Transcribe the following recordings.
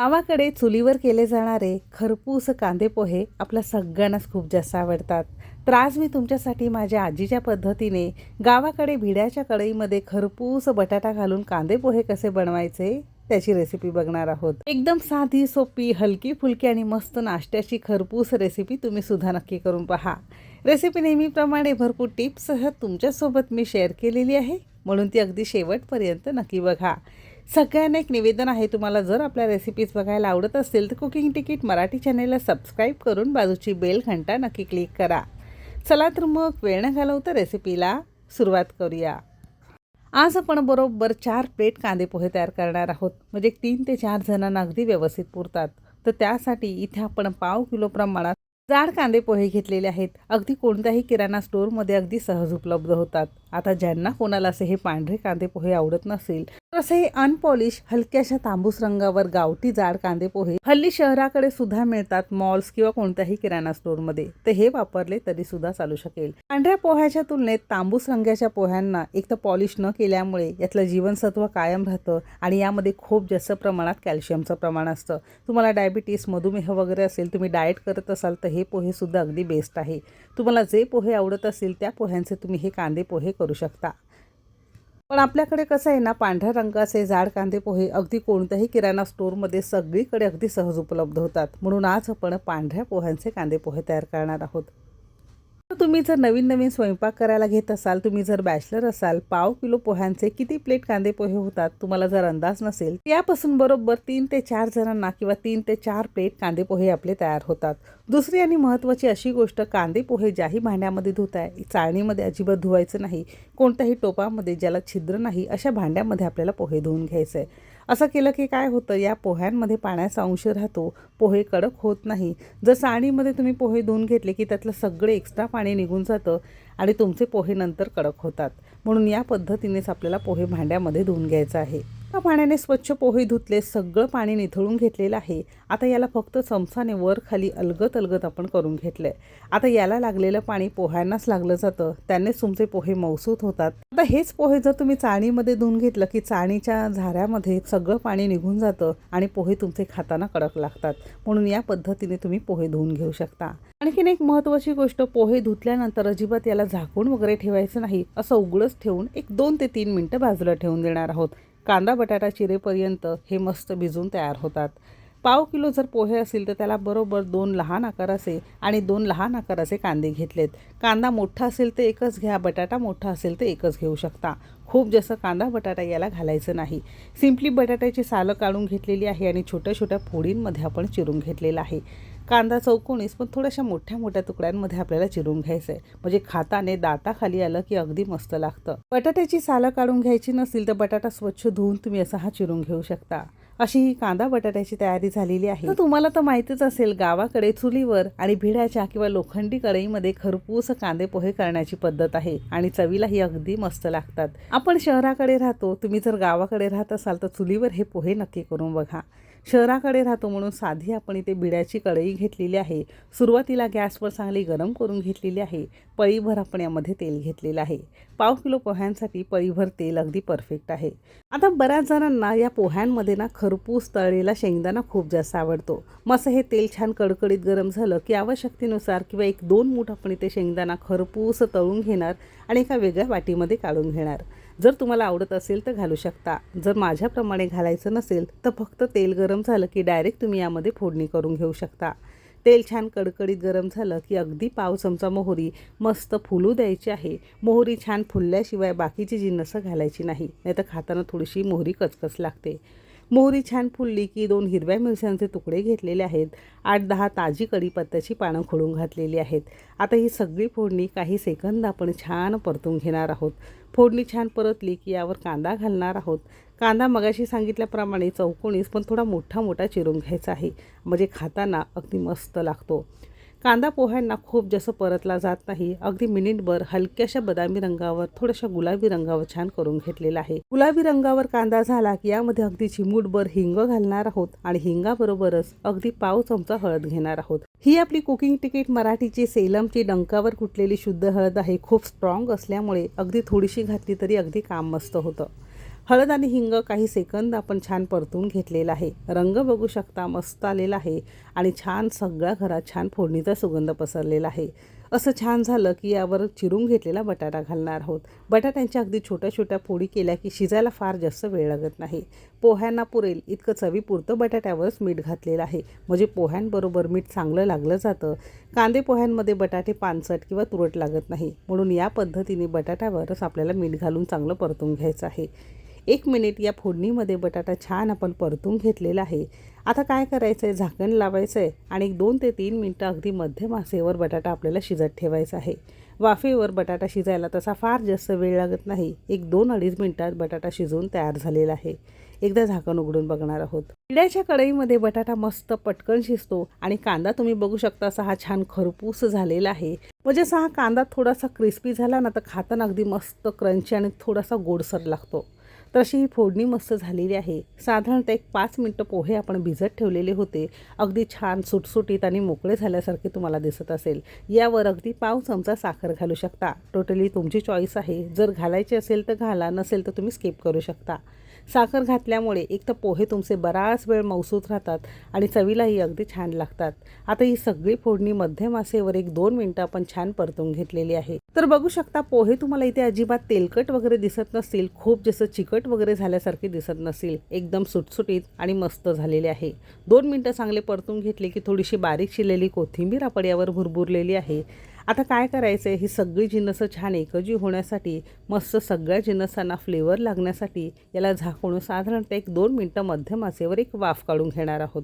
गावाकडे चुलीवर केले जाणारे खरपूस कांदे पोहे आपल्या सगळ्यांनाच खूप जास्त आवडतात. तर आज मी तुमच्यासाठी माझ्या आजीच्या पद्धतीने गावाकडे भिड्याच्या कढईमध्ये खरपूस बटाटा घालून कांदे पोहे कसे बनवायचे त्याची रेसिपी बघणार आहोत. एकदम साधी सोपी हलकी फुलकी आणि मस्त नाश्त्याची खरपूस रेसिपी तुम्ही सुद्धा नक्की करून पहा. रेसिपी नेहमीप्रमाणे भरपूर टिप्ससह तुमच्यासोबत मी शेअर केलेली आहे. म्हणून ती अगदी शेवटपर्यंत नक्की बघा. सगळ्यांना एक निवेदन आहे तुम्हाला जर आपल्या रेसिपीज बघायला आवडत असेल तर कुकिंग तिकीट मराठी चॅनेलला सबस्क्राईब करून बाजूची बेल घंटा नक्की क्लिक करा. चला तर मग वेळ न घालवता रेसिपीला सुरुवात करूया. आज आपण बरोबर चार प्लेट कांदे पोहे तयार करणार आहोत. म्हणजे तीन ते चार जणांना अगदी व्यवस्थित पुरतात. तर त्यासाठी इथे आपण पाव किलो प्रमाणात जाड कांदे पोहे घेतलेले आहेत. अगदी कोणत्याही किराणा स्टोअरमध्ये अगदी सहज उपलब्ध होतात. आता ज्यांना कोणाला असे हे पांढरे कांदे पोहे आवडत नसेल तर असे हे अनपॉलिश हलक्याशा तांबूस रंगावर गावठी जाड कांदे पोहे हल्ली शहराकडे सुद्धा मिळतात मॉल्स किंवा कोणत्याही किराणा स्टोअरमध्ये तर हे वापरले तरी सुद्धा चालू शकेल. पांढऱ्या पोह्याच्या तुलनेत तांबूस रंगाच्या पोह्यांना एक तर पॉलिश न केल्यामुळे यातलं जीवनसत्व कायम राहतं आणि यामध्ये खूप जास्त प्रमाणात कॅल्शियमचं प्रमाण असतं. तुम्हाला डायबिटीस मधुमेह वगैरे असेल तुम्ही डाएट करत असाल तर हे पोहे सुद्धा अगदी बेस्ट आहे. तुम्हाला जे पोहे आवडत असतील त्या पोह्यांचे तुम्ही हे कांदे पोहे करू शकता. पण आपल्याकडे कसं आहे ना पांढऱ्या रंगाचे जाड कांदे पोहे अगदी कोणत्याही किराणा स्टोअरमध्ये सगळीकडे अगदी सहज उपलब्ध होतात. म्हणून आज आपण पांढऱ्या पोह्यांचे कांदे पोहे तयार करणार आहोत. तुम्ही जर नवीन नवीन स्वयंपाक करायला घेत असाल तुम्ही जर बॅचलर असाल पाव किलो पोह्यांचे किती प्लेट कांदे पोहे होतात तुम्हाला जर अंदाज नसेल यापासून बरोबर तीन ते चार जणांना किंवा तीन ते चार प्लेट कांदे पोहे आपले तयार होतात. दुसरी आणि महत्त्वाची अशी गोष्ट कांदे पोहे ज्याही भांड्यामध्ये धुताय चाळणीमध्ये अजिबात धुवायचं नाही कोणत्याही टोपामध्ये ज्याला छिद्र नाही अशा भांड्यामध्ये आपल्याला पोहे धुवून घ्यायचं आहे असं केलं की काय होतं या पोह्यांमध्ये पाण्याचा अंश राहतो पोहे कडक होत नाही. जर साडीमध्ये तुम्ही पोहे धुवून घेतले की त्यातलं सगळं एक्स्ट्रा पाणी निघून जातं. आणि तुमचे पोहे नंतर कडक होतात. म्हणून या पद्धतीनेच आपल्याला पोहे भांड्यामध्ये धुवून घ्यायचं आहे. त्या पाण्याने स्वच्छ पोहे धुतले सगळं पाणी निथळून घेतलेलं आहे. आता याला फक्त चमचाने वर खाली अलगत अलगत आपण करून घेतलं आहे आता याला लागलेलं पाणी पोह्यांनाच लागलं जातं. त्यानेच तुमचे पोहे मौसूत होतात. आता हेच पोहे जर तुम्ही चाळणीमध्ये धुवून घेतलं की चाळणीच्या झाऱ्यामध्ये सगळं पाणी निघून जातं आणि पोहे तुमचे खाताना कडक लागतात. म्हणून या पद्धतीने तुम्ही पोहे धुवून घेऊ शकता. आणखीन एक महत्त्वाची गोष्ट पोहे धुतल्यानंतर अजिबात याला झाकून वगैरे ठेवायचं नाही असं उघडच ठेवून एक दोन ते तीन मिनटं बाजूला ठेवून देणार आहोत. कांदा बटाटा चिरेपर्यंत हे मस्त भिजून तयार होतात. पाव किलो जर पोहे असतील तर त्याला बरोबर दोन लहान आकाराचे आणि दोन लहान आकाराचे कांदे घेतलेत. कांदा मोठा असेल तर एकच घ्या बटाटा मोठा असेल तर एकच घेऊ शकता. खूप जसं कांदा बटाटा याला घालायचं नाही. सिम्पली बटाट्याची सालं काढून घेतलेली आहे आणि छोट्या छोट्या फोडींमध्ये आपण चिरून घेतलेलं आहे. कांदा चौकोनीस पण थोड्याशा मोठ्या मोठ्या तुकड्यांमध्ये आपल्याला चिरून घ्यायचं आहे म्हणजे खाताने दाताखाली आलं की अगदी मस्त लागतं. बटाट्याची सालं काढून घ्यायची नसतील तर बटाटा स्वच्छ धुवून तुम्ही असा हा चिरून घेऊ शकता. अशी ही कांदा बटाट्याची तयारी झालेली आहे. तर तुम्हाला तर माहितीच असेल गावाकडे चुलीवर आणि भिड्याच्या किंवा लोखंडी कढईमध्ये खरपूस कांदे पोहे करण्याची पद्धत आहे आणि चवीला ही अगदी मस्त लागतात. आपण शहराकडे राहतो तुम्ही जर गावाकडे राहत असाल तर चुलीवर हे पोहे नक्की करून बघा. शहराकडे राहतो म्हणून साधी आपण इथे बिड्याची कढई घेतलेली आहे. सुरुवातीला गॅसवर चांगली गरम करून घेतलेली आहे. पळीभर आपण यामध्ये तेल घेतलेलं आहे. पाव किलो पोह्यांसाठी पळीभर तेल अगदी परफेक्ट आहे. आता बऱ्याच जणांना या पोह्यांमध्ये ना खरपूस तळलेला शेंगदाणा खूप जास्त आवडतो. मस्त हे तेल छान कडकडीत गरम झालं की आवश्यकतेनुसार किंवा एक दोन मूठ आपण इथे शेंगदाणा खरपूस तळून घेणार आणि एका वेगळ्या वाटीमध्ये काढून घेणार. जर तुम्हाला आवडत असेल तर घालू शकता. जर माझ्याप्रमाणे घालायचं नसेल तर फक्त तेल गरम झालं की डायरेक्ट तुम्ही यामध्ये फोडणी करून घेऊ शकता. तेल छान कडकडीत गरम झालं की अगदी पाव चमचा मोहरी मस्त फुलू द्यायची आहे. मोहरी छान फुलल्याशिवाय बाकीची जिन्नसं घालायची नाही नाहीतर खाताना थोडीशी मोहरी कचकच लागते. मोहरी छान फुलली की दोन हिरव्या मिरच्यांचे तुकडे घेतलेले आहेत. आठ दहा ताजी कढीपत्त्याची पानं खोडून घातलेली आहेत. आता ही सगळी फोडणी काही सेकंद आपण छान परतून घेणार आहोत. फोडणी छान परतली की यावर कांदा घालणार आहोत. कांदा मगाशी सांगितल्याप्रमाणे चौकोणीस पण थोडा मोठा मोठा चिरून घ्यायचा आहे. म्हणजे खाताना अगदी मस्त लागतो. कांदा पोह्यांना खूप जास्त परतला जात नाही अगदी मिनिटभर हलक्याशा बदामी रंगावर थोड्याशा गुलाबी रंगावर छान करून घेतलेला आहे. गुलाबी रंगावर कांदा झाला की यामध्ये अगदी चिमूटभर हिंग घालणार आहोत आणि हिंगाबरोबरच अगदी पाव चमचा हळद घेणार आहोत. ही आपली कुकिंग तिकीट मराठीची सेलमची डंकावर कुटलेली शुद्ध हळद आहे खूप स्ट्रॉंग असल्यामुळे अगदी थोडीशी घातली तरी अगदी काम मस्त होतं. हळद आणि हिंग काही सेकंद आपण छान परतून घेतलेला आहे. रंग बघू शकता मस्त आलेला आहे आणि छान सगळ्या घरात छान फोडणीचा सुगंध पसरलेला आहे. असं छान झालं की यावर चिरून घेतलेला बटाटा घालणार आहोत. बटाट्यांच्या अगदी छोट्या छोट्या फोडी केल्या की शिजायला फार जास्त वेळ लागत नाही. पोह्यांना पुरेल इतकं चवीपुरतं बटाट्यावरच मीठ घातलेलं आहे. म्हणजे पोह्यांबरोबर मीठ चांगलं लागलं जातं. कांदे पोह्यांमध्ये बटाटे पानसट किंवा तुरट लागत नाही. म्हणून या पद्धतीने बटाट्यावरच आपल्याला मीठ घालून चांगलं परतून घ्यायचं आहे. एक मिनिट या फोडणीमध्ये बटाटा छान आपण परतून घेतलेला आहे. आता काय करायचं आहे झाकण लावायचं आहे आणि एक दोन ते तीन मिनटं अगदी मध्यम आसेवर बटाटा आपल्याला शिजत ठेवायचा आहे. वाफेवर बटाटा शिजायला तसा फार जास्त वेळ लागत नाही. एक दोन अडीच मिनटात बटाटा शिजवून तयार झालेला आहे. एकदा झाकण उघडून बघणार आहोत. पिढ्याच्या कढईमध्ये बटाटा मस्त पटकन शिजतो आणि कांदा तुम्ही बघू शकता असा हा छान खरपूस झालेला आहे. म्हणजे असा हा कांदा थोडासा क्रिस्पी झाला ना तर खाताना अगदी मस्त क्रंची आणि थोडासा गोडसर लागतो. तर अशी ही फोडणी मस्त झालेली आहे. साधारणतः एक पाच मिनटं पोहे आपण भिजत ठेवलेले होते. अगदी छान सुटसुटीत आणि मोकळे झाल्यासारखे तुम्हाला दिसत असेल. यावर अगदी पाव चमचा साखर घालू शकता. टोटली तुमची चॉईस आहे. जर घालायची असेल तर घाला नसेल तर तुम्ही स्किप करू शकता. साखर घातल्यामुळे एक तर पोहे तुमचे बराच वेळ मौसूत राहतात आणि चवीलाही अगदी छान लागतात. आता ही सगळी फोडणी मध्यम आसेवर एक दोन मिनटं आपण छान परतून घेतलेली आहे. तर बघू शकता पोहे तुम्हाला इथे अजिबात तेलकट वगैरे दिसत नसतील. खूप जसं चिकट वगैरे झाल्यासारखे दिसत नसतील. एकदम सुटसुटीत आणि मस्त झालेले आहे. दोन मिनटं चांगले परतून घेतले की थोडीशी बारीक शिरलेली कोथिंबीर आपण यावर भुरभुरलेली आहे. आता काय करायचं आहे ही सगळी जिन्नसं छान एकजी होण्यासाठी मस्त सगळ्या जिन्नसांना फ्लेवर लागण्यासाठी याला झाकून साधारणतः एक दोन मिनटं मध्यम आचेवर एक वाफ काढून घेणार आहोत.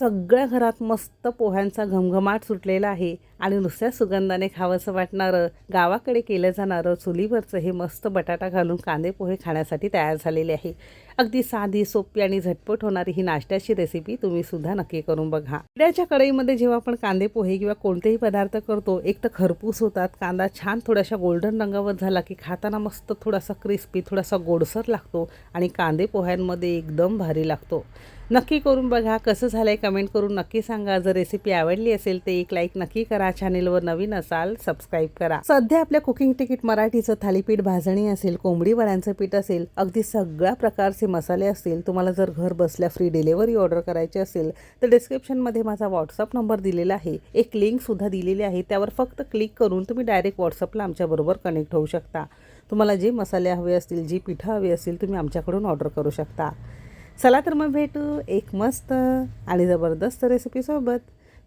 सगळ्या घरात मस्त पोह्यांचा घमघमाट सुटलेला आहे. आणि नुसत्या सुगंधाने खावंसं वाटणारं गावाकडे केलं जाणारं चुलीवरचं हे मस्त बटाटा घालून कांदे पोहे खाण्यासाठी तयार झालेले आहे. अगदी साधी सोपी आणि झटपट होणारी ही नाश्त्याची रेसिपी तुम्ही सुद्धा नक्की करून बघा. पिढ्याच्या कढईमध्ये जेव्हा आपण कांदे पोहे किंवा कोणतेही पदार्थ करतो एक तर खरपूस होतात कांदा छान थोड्याशा गोल्डन रंगावर झाला की खाताना मस्त थोडासा क्रिस्पी थोडासा गोडसर लागतो आणि कांदे पोह्यांमध्ये एकदम भारी लागतो. नक्की करून बघा कसं झालं आहे कमेंट करून नक्की सांगा. जर रेसिपी आवडली असेल तर एक लाईक नक्की करा. चॅनेलवर नवीन असाल सबस्क्राईब करा. सध्या आपल्या कुकिंग तिकीट मराठीचं थालीपीठ भाजणी असेल कोंबडी वड्यांचं पीठ असेल अगदी सगळ्या प्रकारचे मसाले असतील तुम्हाला जर घर बसल्या फ्री डिलेवरी ऑर्डर करायची असेल तर डिस्क्रिप्शनमध्ये माझा व्हॉट्सअप नंबर दिलेला आहे. एक लिंकसुद्धा दिलेली आहे. त्यावर फक्त क्लिक करून तुम्ही डायरेक्ट व्हॉट्सअपला आमच्याबरोबर कनेक्ट होऊ शकता. तुम्हाला जे मसाले हवे असतील जी पिठं हवी असतील तुम्ही आमच्याकडून ऑर्डर करू शकता. चला तर मग भेटू एक मस्त आणि जबरदस्त रेसिपीसोबत